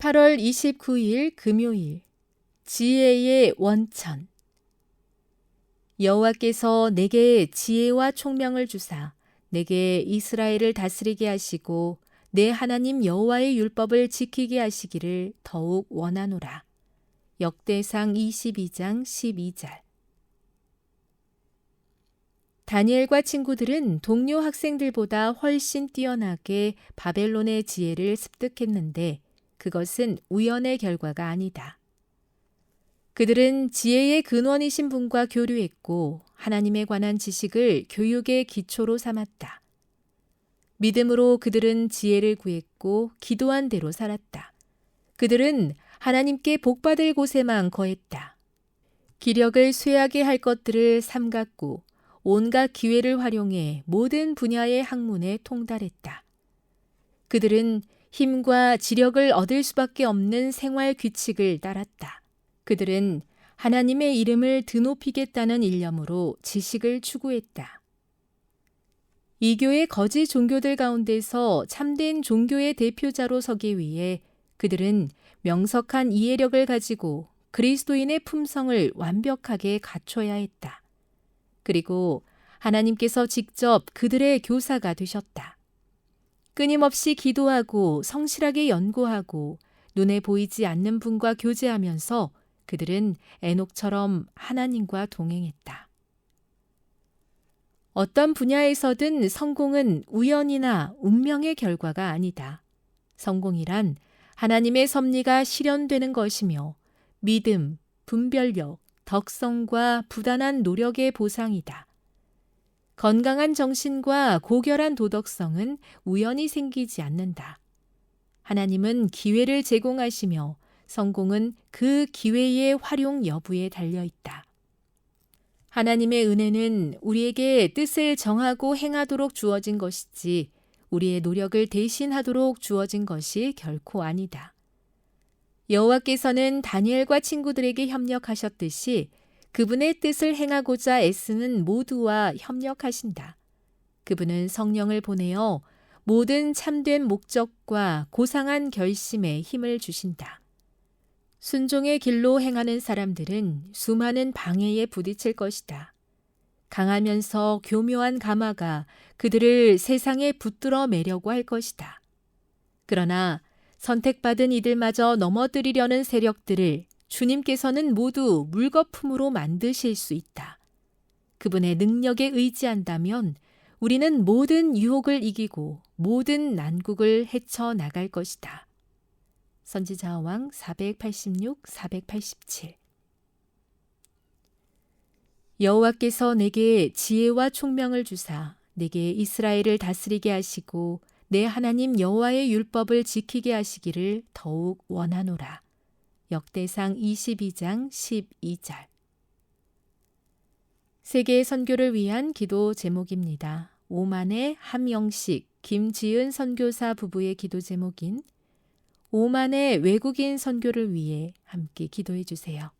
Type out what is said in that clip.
8월 29일 금요일 지혜의 원천 여호와께서 내게 지혜와 총명을 주사 내게 이스라엘을 다스리게 하시고 내 하나님 여호와의 율법을 지키게 하시기를 더욱 원하노라. 역대상 22장 12절 다니엘과 친구들은 동료 학생들보다 훨씬 뛰어나게 바벨론의 지혜를 습득했는데 그것은 우연의 결과가 아니다. 그들은 지혜의 근원이신 분과 교류했고 하나님에 관한 지식을 교육의 기초로 삼았다. 믿음으로 그들은 지혜를 구했고 기도한 대로 살았다. 그들은 하나님께 복받을 곳에만 거했다. 기력을 쇠하게 할 것들을 삼갔고 온갖 기회를 활용해 모든 분야의 학문에 통달했다. 그들은 힘과 지력을 얻을 수밖에 없는 생활 규칙을 따랐다. 그들은 하나님의 이름을 드높이겠다는 일념으로 지식을 추구했다. 이교의 거짓 종교들 가운데서 참된 종교의 대표자로 서기 위해 그들은 명석한 이해력을 가지고 그리스도인의 품성을 완벽하게 갖춰야 했다. 그리고 하나님께서 직접 그들의 교사가 되셨다. 끊임없이 기도하고 성실하게 연구하고 눈에 보이지 않는 분과 교제하면서 그들은 에녹처럼 하나님과 동행했다. 어떤 분야에서든 성공은 우연이나 운명의 결과가 아니다. 성공이란 하나님의 섭리가 실현되는 것이며 믿음, 분별력, 덕성과 부단한 노력의 보상이다. 건강한 정신과 고결한 도덕성은 우연히 생기지 않는다. 하나님은 기회를 제공하시며 성공은 그 기회의 활용 여부에 달려 있다. 하나님의 은혜는 우리에게 뜻을 정하고 행하도록 주어진 것이지 우리의 노력을 대신하도록 주어진 것이 결코 아니다. 여호와께서는 다니엘과 친구들에게 협력하셨듯이 그분의 뜻을 행하고자 애쓰는 모두와 협력하신다. 그분은 성령을 보내어 모든 참된 목적과 고상한 결심에 힘을 주신다. 순종의 길로 행하는 사람들은 수많은 방해에 부딪힐 것이다. 강하면서 교묘한 가마가 그들을 세상에 붙들어 매려고 할 것이다. 그러나 선택받은 이들마저 넘어뜨리려는 세력들을 주님께서는 모두 물거품으로 만드실 수 있다. 그분의 능력에 의지한다면 우리는 모든 유혹을 이기고 모든 난국을 헤쳐 나갈 것이다. 선지자왕 486, 487 여호와께서 내게 지혜와 총명을 주사 내게 이스라엘을 다스리게 하시고 내 하나님 여호와의 율법을 지키게 하시기를 더욱 원하노라. 역대상 22장 12절 세계 선교를 위한 기도 제목입니다. 오만의 함영식, 김지은 선교사 부부의 기도 제목인 오만의 외국인 선교를 위해 함께 기도해 주세요.